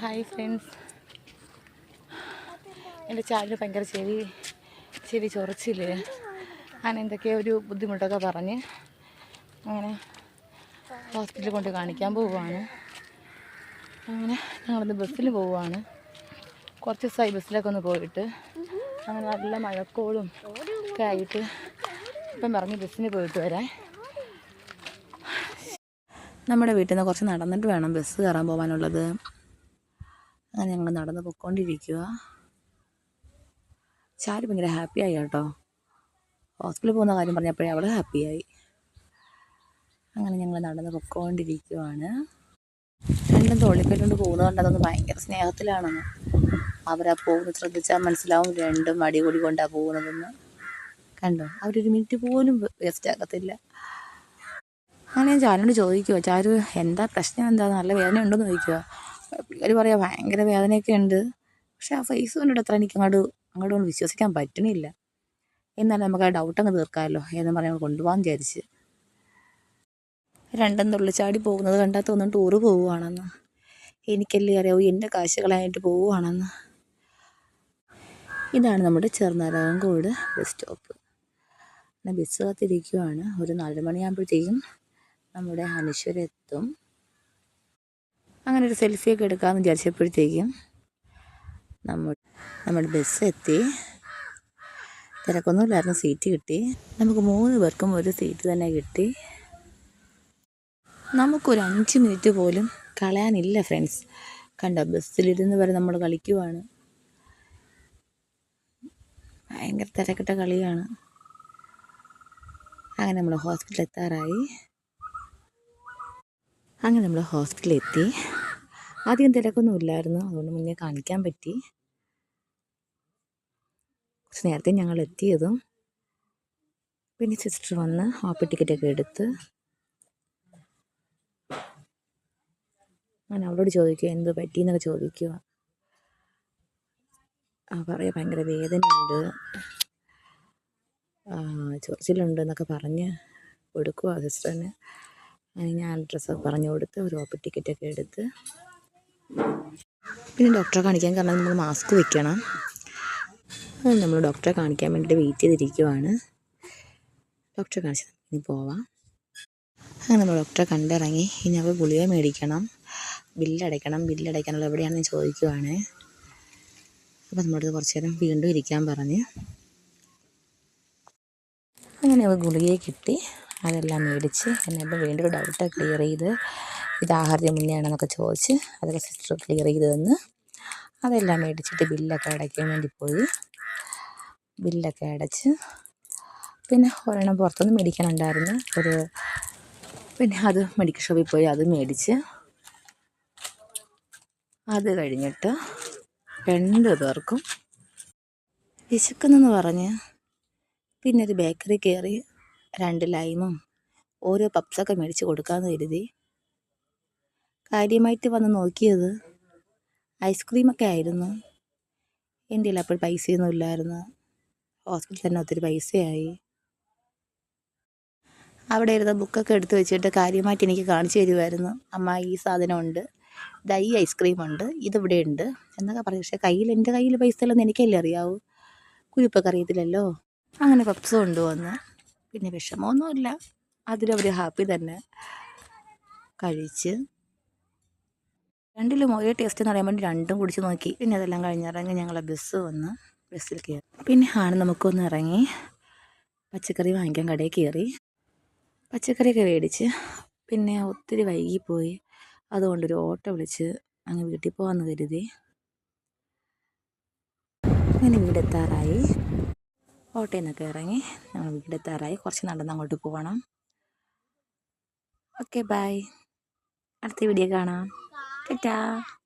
Hi friends. എന്റെ ചാലിന് ഭയങ്കര ചെവി ചെവി ചൊറിച്ചില്ല അങ്ങനെ എന്തൊക്കെയോ ഒരു ബുദ്ധിമുട്ടൊക്കെ പറഞ്ഞ് അങ്ങനെ ഹോസ്പിറ്റലിൽ കൊണ്ട് കാണിക്കാൻ പോവുകയാണ്. അങ്ങനെ ഞങ്ങളിന്ന് ബസ്സിൽ പോവുകയാണ്. കുറച്ച് ദിവസമായി ബസ്സിലൊക്കെ ഒന്ന് പോയിട്ട്. അങ്ങനെ നല്ല മഴക്കോളും ഒക്കെ ആയിട്ട് ഇപ്പം പറഞ്ഞ് ബസ്സിന് പോയിട്ട് വരാൻ നമ്മുടെ വീട്ടിൽ നിന്ന് കുറച്ച് നടന്നിട്ട് വേണം ബസ് കയറാൻ പോകാനുള്ളത് അങ്ങനെ ഞങ്ങൾ നടന്ന് പൊയ്ക്കൊണ്ടിരിക്കുക ചാരി ഭയങ്കര ഹാപ്പിയായി കേട്ടോ. ഹോസ്പിറ്റലിൽ പോകുന്ന കാര്യം പറഞ്ഞപ്പോഴേ അവൾ ഹാപ്പിയായി. അങ്ങനെ ഞങ്ങൾ നടന്ന് പൊയ്ക്കൊണ്ടിരിക്കുവാണ്. രണ്ടും തോളിക്കല്ലുകൊണ്ട് പോകുന്നത് കൊണ്ട് അതൊന്ന് ഭയങ്കര സ്നേഹത്തിലാണെന്ന്. അവരാ പോകുന്നത് ശ്രദ്ധിച്ചാൽ മനസ്സിലാവും രണ്ടും അടികൂടി കൊണ്ടാണ് പോകുന്നതെന്ന്. കണ്ടോ? അവരൊരു മിനിറ്റ് പോലും വേസ്റ്റ് ആക്കത്തില്ല അങ്ങനെ ഞാൻ ചാലിനോട് ചോദിക്കുക ചാരു എന്താ പ്രശ്നം? എന്താ? നല്ല വേദന ഉണ്ടോ എന്ന് ചോദിക്കുക പുള്ളിക്കാരി പറയാം ഭയങ്കര വേദനയൊക്കെ ഉണ്ട് പക്ഷെ ആ ഫേസ് കണ്ടിട്ട് അത്ര എനിക്ക് അങ്ങോട്ട് അങ്ങോട്ട് വിശ്വസിക്കാൻ പറ്റണില്ല. എന്നാലും നമുക്ക് ആ ഡൗട്ട് അങ്ങ് തീർക്കാമല്ലോ എന്ന് പറഞ്ഞ് കൊണ്ടുപോകാൻ വിചാരിച്ച്. രണ്ടും തുള്ളിച്ചാടി പോകുന്നത് കണ്ടാൽ തോന്നും ടൂറ് പോവുകയാണെന്ന്. എനിക്കല്ലേ അറിയാവൂ എന്റെ കാശുകളായിട്ട് പോവുകയാണെന്ന്. ഇതാണ് നമ്മുടെ ചെറുനാരായണക്കോട് ബസ് സ്റ്റോപ്പ് ബസ് കാത്തിരിക്കുവാണ്. ഒരു നാല് മണിയാകുമ്പോഴത്തേക്കും നമ്മുടെ അനശ്വര എത്തും അങ്ങനെ ഒരു സെൽഫിയൊക്കെ എടുക്കാമെന്ന് വിചാരിച്ചപ്പോഴത്തേക്കും നമ്മൾ നമ്മുടെ ബസ് എത്തി. തിരക്കൊന്നുമില്ലായിരുന്നു സീറ്റ് കിട്ടി. നമുക്ക് മൂന്ന് പേർക്കും ഒരു സീറ്റ് തന്നെ കിട്ടി. നമുക്കൊരു അഞ്ച് മിനിറ്റ് പോലും കളയാനില്ല ഫ്രണ്ട്സ് കണ്ട ബസ്സിലിരുന്ന് വരെ നമ്മൾ കളിക്കുവാണ്. ഭയങ്കര തിരക്കിട്ട കളിയാണ്. അങ്ങനെ നമ്മൾ ഹോസ്പിറ്റലിൽ എത്താറായി. അങ്ങനെ നമ്മൾ ഹോസ്പിറ്റലിൽ എത്തി ആദ്യം തിരക്കൊന്നും ഇല്ലായിരുന്നു അതുകൊണ്ട് മുന്നേ കാണിക്കാൻ പറ്റി. കുറച്ച് നേരത്തെ ഞങ്ങൾ എത്തിയതും. പിന്നെ സിസ്റ്റർ വന്ന് ഓപ്പി ടിക്കറ്റൊക്കെ എടുത്ത്. ഞാൻ അവളോട് ചോദിക്കുക എന്ത് പറ്റി എന്നൊക്കെ ചോദിക്കുക ആ പറയാം ഭയങ്കര വേദനയുണ്ട്. ചൊറിച്ചിലുണ്ട് എന്നൊക്കെ പറഞ്ഞ് കൊടുക്കുക സിസ്റ്ററിന്. ഞാൻ അഡ്രസ്സ് പറഞ്ഞു കൊടുത്ത് ഒരു ഓപ്പി ടിക്കറ്റൊക്കെ എടുത്ത്. പിന്നെ ഡോക്ടറെ കാണിക്കാൻ കാരണം നമ്മൾ മാസ്ക് വെക്കണം. നമ്മൾ ഡോക്ടറെ കാണിക്കാൻ വേണ്ടിയിട്ട് വെയിറ്റ് ചെയ്തിരിക്കുവാണ്. ഡോക്ടറെ കാണിച്ച് ഇനി പോവാം. അങ്ങനെ നമ്മൾ ഡോക്ടറെ കണ്ടിറങ്ങി. ഇനി നമുക്ക് ഗുളിക മേടിക്കണം. ബില്ലടയ്ക്കണം ബില്ലടയ്ക്കാനുള്ള എവിടെയാണെന്ന് ചോദിക്കുവാണ്. അപ്പോൾ നമ്മളടുത്ത് കുറച്ച് നേരം വീണ്ടും ഇരിക്കാൻ പറഞ്ഞ്. അങ്ങനെ അവ ഗുളികയെ കിട്ടി. അതെല്ലാം മേടിച്ച് എന്നെ വീണ്ടും ഒരു ഡൗട്ട് ക്ലിയർ ചെയ്ത് ഇത് ആഹാരത്തിന് മുന്നേ ചോദിച്ച് അതൊക്കെ സിസ്റ്റർ ക്ലിയർ ചെയ്ത് തന്ന് അതെല്ലാം മേടിച്ചിട്ട് ബില്ലൊക്കെ അടയ്ക്കാൻ വേണ്ടി പോയി. ബില്ലൊക്കെ അടച്ച് പിന്നെ ഒരെണ്ണം പുറത്തുനിന്ന് മേടിക്കാനുണ്ടായിരുന്നു. ഒരു പിന്നെ അത് മെഡിക്കൽ ഷോപ്പിൽ പോയി അത് മേടിച്ച് അത് കഴിഞ്ഞിട്ട് രണ്ട് പേർക്കും വിശക്കുന്നെന്ന് പറഞ്ഞ് പിന്നെ ഒരു ബേക്കറി കയറി രണ്ട് ലൈമും ഓരോ പപ്സൊക്കെ മേടിച്ച് കൊടുക്കാമെന്ന് കരുതി. കാര്യമായിട്ട് വന്ന് നോക്കിയത് ഐസ്ക്രീമൊക്കെ ആയിരുന്നു. എന്റെ അപ്പോൾ പൈസയൊന്നും ഇല്ലായിരുന്നു. ഹോസ്പിറ്റലിൽ തന്നെ ഒത്തിരി പൈസയായി. അവിടെ ഇരുന്ന ബുക്കൊക്കെ എടുത്തു വെച്ചിട്ട് കാര്യമായിട്ട് എനിക്ക് കാണിച്ചു തരുമായിരുന്നു അമ്മ ഈ സാധനമുണ്ട് ഇതാ ഈ ഐസ്ക്രീം ഉണ്ട്. ഇതിവിടെ ഉണ്ട്. എന്നൊക്കെ പറയും പക്ഷേ കയ്യിൽ എന്റെ കയ്യിൽ പൈസ ഇല്ലെന്ന് എനിക്കല്ലേ അറിയാവൂ? കുരിപ്പൊക്കെ അറിയത്തില്ലല്ലോ? അങ്ങനെ പപ്സ് കൊണ്ടുവന്ന് പിന്നെ വിഷമമൊന്നുമില്ല. അതിലവർ ഹാപ്പി തന്നെ. കഴിച്ച്. രണ്ടിലും ഒരേ ടേസ്റ്റ് എന്ന് വേണ്ടി രണ്ടും കുടിച്ച് നോക്കി. പിന്നെ അതെല്ലാം കഴിഞ്ഞിറങ്ങി ഞങ്ങൾ ബസ് വന്ന് ബസ്സിൽ കയറി പിന്നെ ആണ് നമുക്കൊന്ന് ഇറങ്ങി. പച്ചക്കറി വാങ്ങിക്കാൻ കടയിൽ കയറി പച്ചക്കറിയൊക്കെ മേടിച്ച്. പിന്നെ ഒത്തിരി വൈകിപ്പോയി. അതുകൊണ്ടൊരു ഓട്ടോ വിളിച്ച് അങ്ങ് വീട്ടിൽ പോകാമെന്ന് കരുതി. അങ്ങനെ വീടെത്താറായി. ഓട്ടോയിൽ നിന്നൊക്കെ ഇറങ്ങി ഞങ്ങൾ വീടെത്താറായി കുറച്ച് നടന്ന് അങ്ങോട്ട് പോകണം ഓക്കെ ബൈ അടുത്ത വീഡിയോ കാണാം. ടാറ്റാ